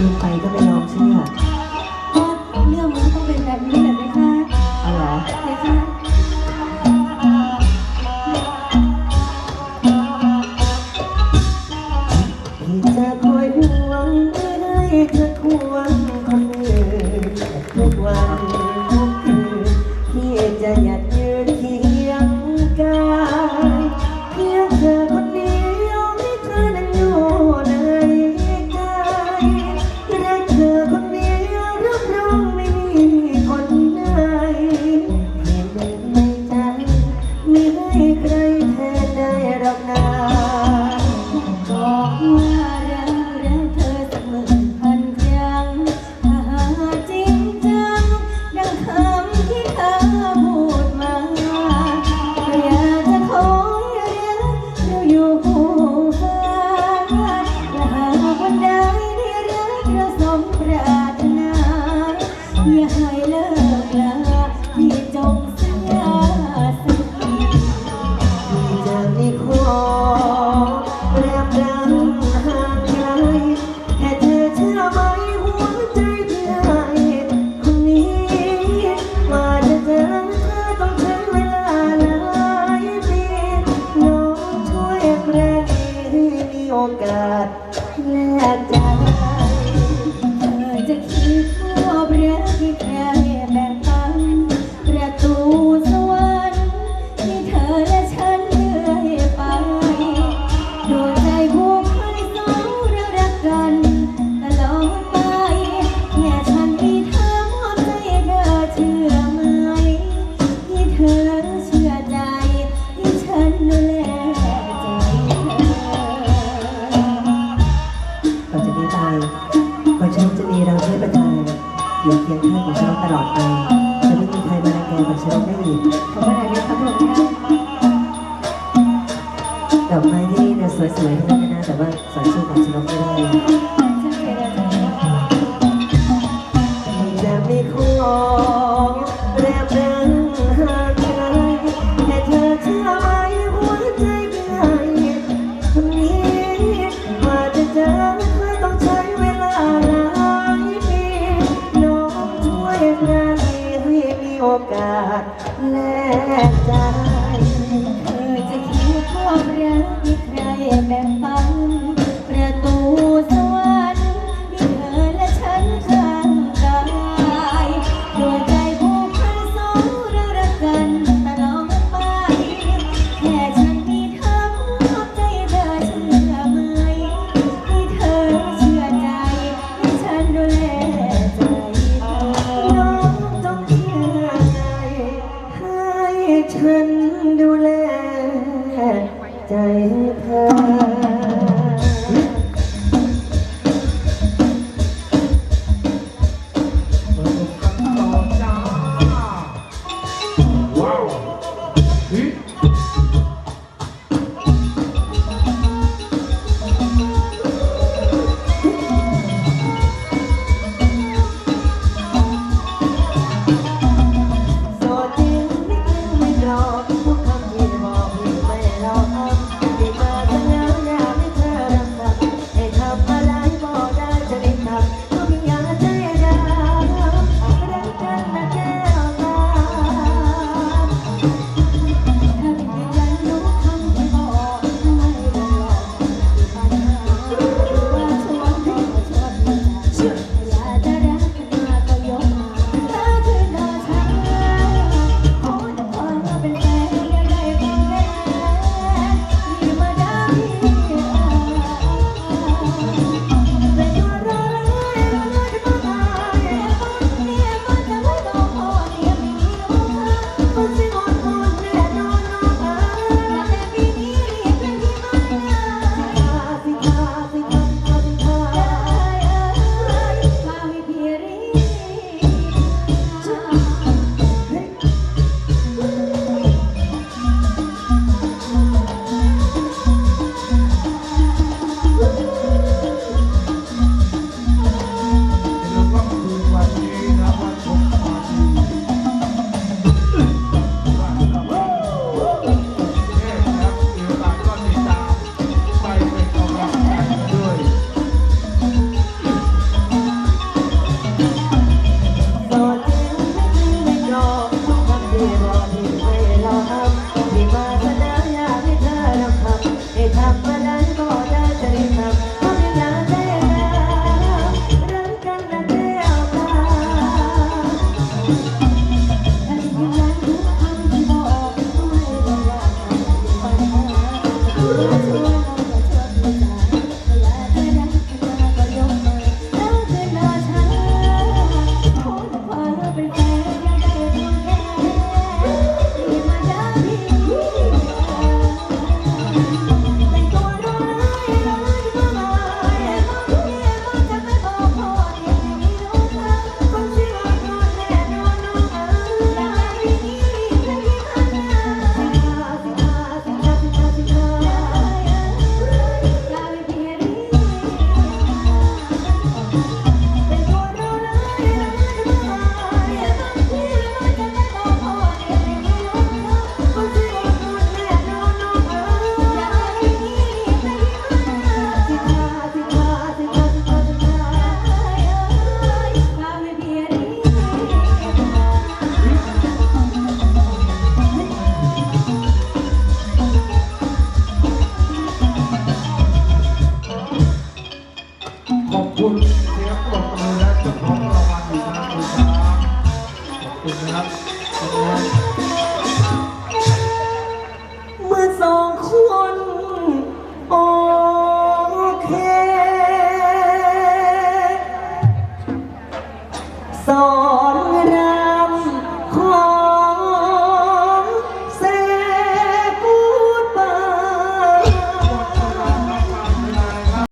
给你一个呗 เลิกลาที่จง อยู่เคียงข้างของฉันตลอดไปจะไม่มีใครมารังแกกับฉันได้อีกขอบคุณอะไรนะคะพระองค์ท่าดอกไม้ที่นี่นะสวยๆทั้งนั้นะแต่ว่าสายสู้ของฉันไม่ได้จะมีของแรมเดินหา แลกใจเธอจะคิดว่ารักใครแบ่ปัน